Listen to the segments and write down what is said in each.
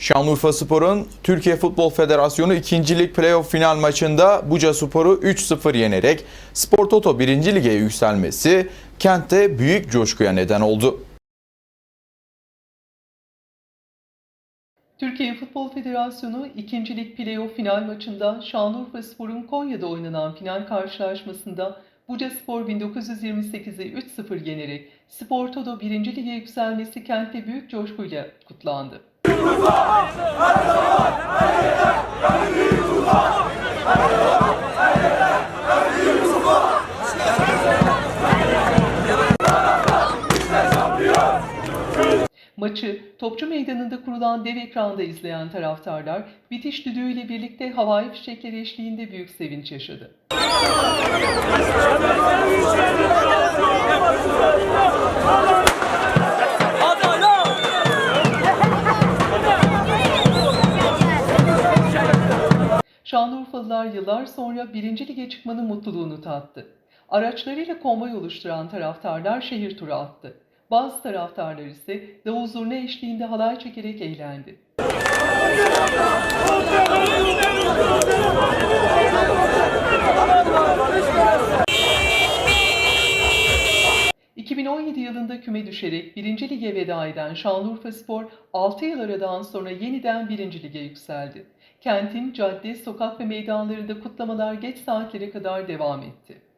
Şanlıurfa Spor'un Türkiye Futbol Federasyonu 2. Lig Playoff final maçında Buca Spor'u 3-0 yenerek Spor Toto 1. Lig'e yükselmesi kentte büyük coşkuya neden oldu. Türkiye Futbol Federasyonu 2. Lig Playoff final maçında Şanlıurfa Spor'un Konya'da oynanan final karşılaşmasında Buca Spor 1928'i 3-0 yenerek Spor Toto 1. Lig'e yükselmesi kentte büyük coşkuyla kutlandı. Maçı Topçu Meydanı'nda kurulan dev ekranda izleyen taraftarlar bitiş düdüğüyle birlikte havai fişekler eşliğinde büyük sevinç yaşadı. Şanlıurfalılar yıllar sonra 1. lige çıkmanın mutluluğunu tattı. Araçlarıyla konvoy oluşturan taraftarlar şehir turu attı. Bazı taraftarlar ise davul zurna eşliğinde halay çekerek eğlendi. ...2017 yılında küme düşerek 1. lige veda eden Şanlıurfa Spor 6 yıl aradan sonra yeniden 1. lige yükseldi. Kentin cadde, sokak ve meydanlarında kutlamalar geç saatlere kadar devam etti.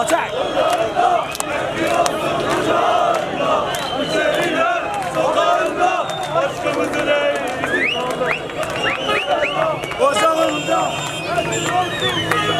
attack. Başkanımızın eğitim kaldı. Başkanımızın eğitim kaldı.